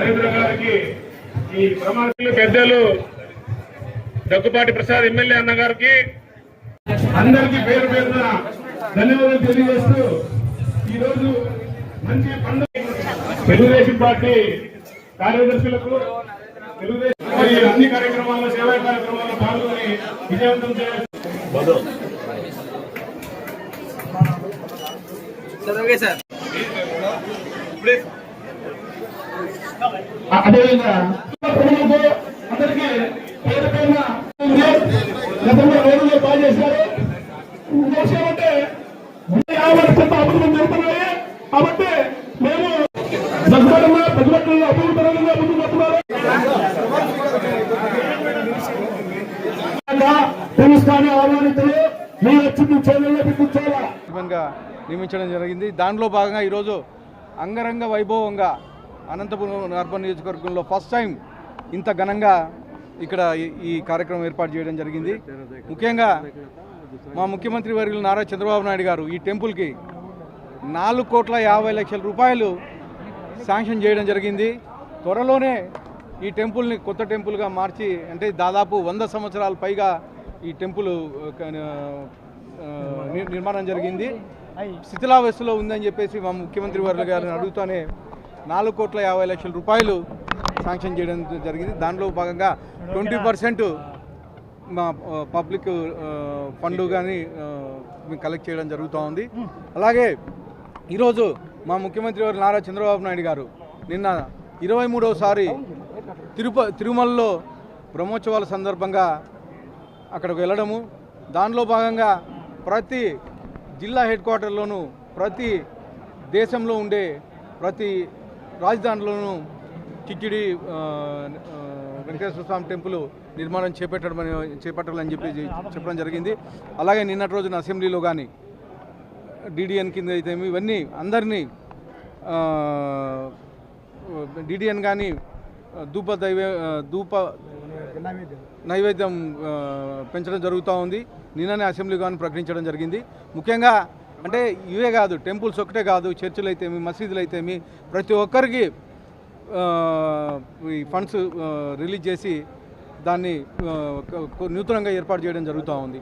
గారికి ఈ ప్రమాణాలు పెద్దలు దగ్గుపాటి ప్రసాద్ ఎమ్మెల్యే అన్న గారికి అందరికీ పేరు పేరున ధన్యవాదాలు తెలియజేస్తూ ఈరోజు మంచి పండుగ. తెలుగుదేశం పార్టీ కార్యదర్శులకు తెలుగుదేశం అన్ని కార్యక్రమాల్లో సేవా కార్యక్రమాల్లో పాల్గొని విజయవంతం చేయాలి. అదేవిధంగా అందరికీ పేరు గతంలో రోజుల్లో బాగా చేశారు విషయం అంటే యాభై అభివృద్ధి జరుగుతున్నాయి. కాబట్టి మేము ప్రతిపక్షంలో ముందుకు వస్తున్నారు. తెలుస్తానే ఆహ్వానితులు వచ్చింది చేయాలి నియమించడం జరిగింది. దానిలో భాగంగా ఈరోజు అంగరంగ వైభవంగా అనంతపురం అర్బన్ నియోజకవర్గంలో ఫస్ట్ టైం ఇంత ఘనంగా ఇక్కడ ఈ- కార్యక్రమం ఏర్పాటు చేయడం జరిగింది. ముఖ్యంగా మా ముఖ్యమంత్రి వర్యులు నారా చంద్రబాబు నాయుడు గారు ఈ టెంపుల్కి నాలుగు కోట్ల యాభై లక్షల రూపాయలు శాంక్షన్ చేయడం జరిగింది. త్వరలోనే ఈ టెంపుల్ని కొత్త టెంపుల్గా మార్చి అంటే దాదాపు వంద సంవత్సరాల పైగా ఈ టెంపుల్ నిర్మాణం జరిగింది. శిథిలావస్థలో ఉందని చెప్పేసి మా ముఖ్యమంత్రి వర్యులు గారిని అడుగుతూనే నాలుగు కోట్ల యాభై లక్షల రూపాయలు శాంక్షన్ చేయడం జరిగింది. దానిలో భాగంగా ట్వంటీ పర్సెంట్ మా పబ్లిక్ ఫండ్ కానీ మేము కలెక్ట్ చేయడం జరుగుతూ ఉంది. అలాగే ఈరోజు మా ముఖ్యమంత్రి వారు నారా చంద్రబాబు నాయుడు గారు నిన్న ఇరవై మూడవసారి తిరుప తిరుమలలో బ్రహ్మోత్సవాల సందర్భంగా అక్కడికి వెళ్ళడము. దానిలో భాగంగా ప్రతి జిల్లా హెడ్ క్వార్టర్లోనూ ప్రతి దేశంలో ఉండే ప్రతి రాజధానిలోనూ కిచ్చిడి వెంకటేశ్వర స్వామి టెంపుల్ నిర్మాణం చేపట్టడం చేపట్టాలని చెప్పి చెప్పడం జరిగింది. అలాగే నిన్నటి రోజున అసెంబ్లీలో కానీ డిడిఎన్ కింద అయితే ఇవన్నీ అందరినీ డిడిఎన్ కానీ ధూప దైవ ధూప నైవేద్యం పెంచడం జరుగుతూ ఉంది. నిన్ననే అసెంబ్లీ కానీ ప్రకటించడం జరిగింది. ముఖ్యంగా అంటే ఇవే కాదు టెంపుల్స్ ఒకటే కాదు చర్చిలు అయితేమి మసీదులు అయితేమి ప్రతి ఒక్కరికి ఈ ఫండ్స్ రిలీజ్ చేసి దాన్ని నూతనంగా ఏర్పాటు చేయడం జరుగుతూ ఉంది.